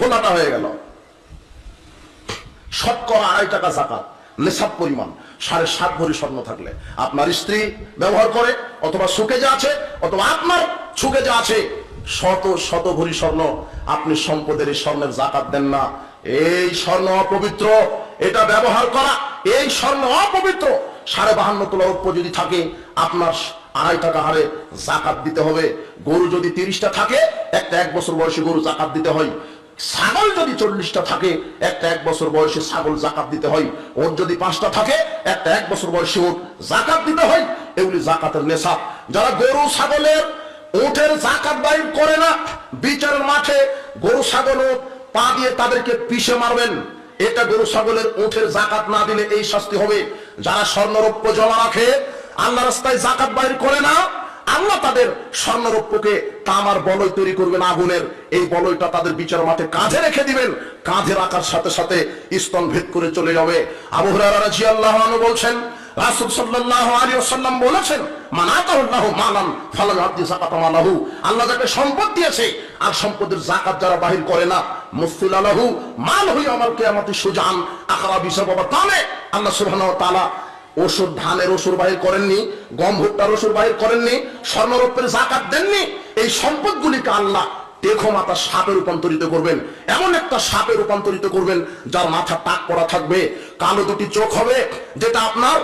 ঘোলাটা হয়ে গেল। শতকরা আড়াই টাকা জাকাত, নেশাব পরিমাণ, সাড়ে সাত ভরি স্বর্ণ থাকলে। আপনার স্ত্রী ব্যবহার করে, অথবা সুখে যা আছে, অথবা আপনার সুখে যা আছে, শত শত ভরি স্বর্ণ আপনি সম্পদের এই স্বর্ণের জাকাত দেন না। এই স্বর্ণ অপবিত্র, এটা ব্যবহার করা, এই স্বর্ণ অপবিত্র, সাড়ে বাহান্ন তোলা উৎপ যদি থাকে, আপনার আড়াই টাকা হারে জাকাত দিতে হবে। গরু যদি তিরিশটা থাকে, একটা এক বছর বয়সী গরু জাকাত দিতে হয়। ছাগল যদি চল্লিশটা থাকে, একটা এক বছর বয়সে ছাগল জাকাত দিতে হয়। ওর যদি পাঁচটা থাকে, একটা এক বছর বয়সে ওর জাকাত দিতে হয়। এগুলি জাকাতের নেশা। যারা গরু ছাগলের উঠের জাকাত বাইর করে না বিচারের মাঠে গরু ছাগল পা দিয়ে তাদেরকে পিষে মারবেন। এটা গরু ছাগলের উঠের জাকাত না দিলে এই শাস্তি হবে। যারা স্বর্ণরৌপ্য জমা রাখে আল্লাহ রাস্তায় জাকাত বাইর করে না আল্লাহ তাদের স্বর্ণরৌপ্যকে তামার বলয় তৈরি করবেন আগুনের। এই বলয়টা তাদের বিচার মাঠে কাঁধে রেখে দিবেন। কাঁধে রাখার সাথে সাথে স্তন ভেদ করে চলে যাবে। আবু হুরায়রা রাদিয়াল্লাহু আনহু বলছেন আল্লাহ আল্লাহ ওষুধ ধানের ওষুধ বাহির করেননি গম ভুট্টার ওষুধ বাহির করেননি স্বর্ণরৌপ্যের জাকাত দেননি এই সম্পদগুলিকে আল্লাহ দেখো মাথা সাপে রূপান্তরিত করবেন এমন একটা সাপে রূপান্তরিত করবেন যার মাথা টাক করা থাকবে কালো দুটি চোখ হবে যেটা আপনার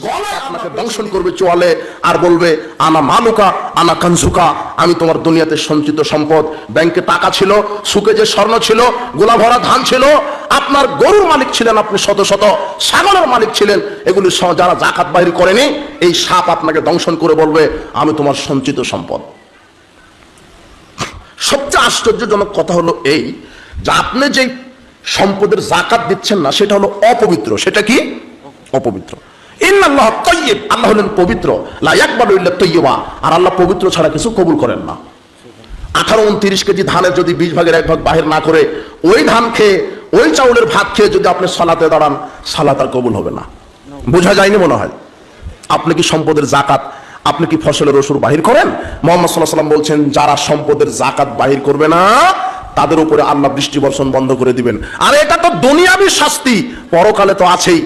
গলায় আপনাকে দংশন করবে চোয়ালে আর বলবে আনা মালুকা আনা কানসুকা আমি তোমার দুনিয়াতে সঞ্চিত সম্পদ ব্যাংকে টাকা ছিল সুখে যে স্বর্ণ ছিল গোলা ভরা ধান ছিল আপনার গরুর মালিক ছিলেন আপনি শত শত, ছাগলের মালিক ছিলেন, এগুলি যারা জাকাত বাহির করেনি, এই সাপ আপনাকে দংশন করে বলবে, আমি তোমার সঞ্চিত সম্পদ। সবচেয়ে আশ্চর্যজনক কথা হলো এই, যে আপনি যে সম্পদের জাকাত দিচ্ছেন না, সেটা হলো অপবিত্র। সেটা কি? অপবিত্র। ইন্নাল্লাহ তৈয়ব, আল্লাহ হলেন পবিত্র। লা ইয়াকবালু ইল্লা তৈয়বা। আর আল্লাহ পবিত্র ছাড়া কিছু কবুল করেন না। আঠারো, উনত্রিশ কেজি ধানের যদি বিশ ভাগের এক ভাগ বাহির না করে, ওই ধান খেয়ে ওই চাউলের ভাত খেয়ে যদি আপনি সালাতে দাঁড়ান, সালাত আর কবুল হবে না। বোঝা যায়নি মনে হয়? আপনি কি সম্পদের জাকাত, আপনি কি ফসলের ওষুধ বাহির করেন? মোহাম্মদ সাল্লাহ সাল্লাম বলছেন, যারা সম্পদের জাকাত বাহির করবে না, তাদের উপরে আল্লাহ বৃষ্টি বর্ষণ বন্ধ করে দিবেন। আর এটা তো দুনিয়াবি শাস্তি, পরকালে তো আছেই।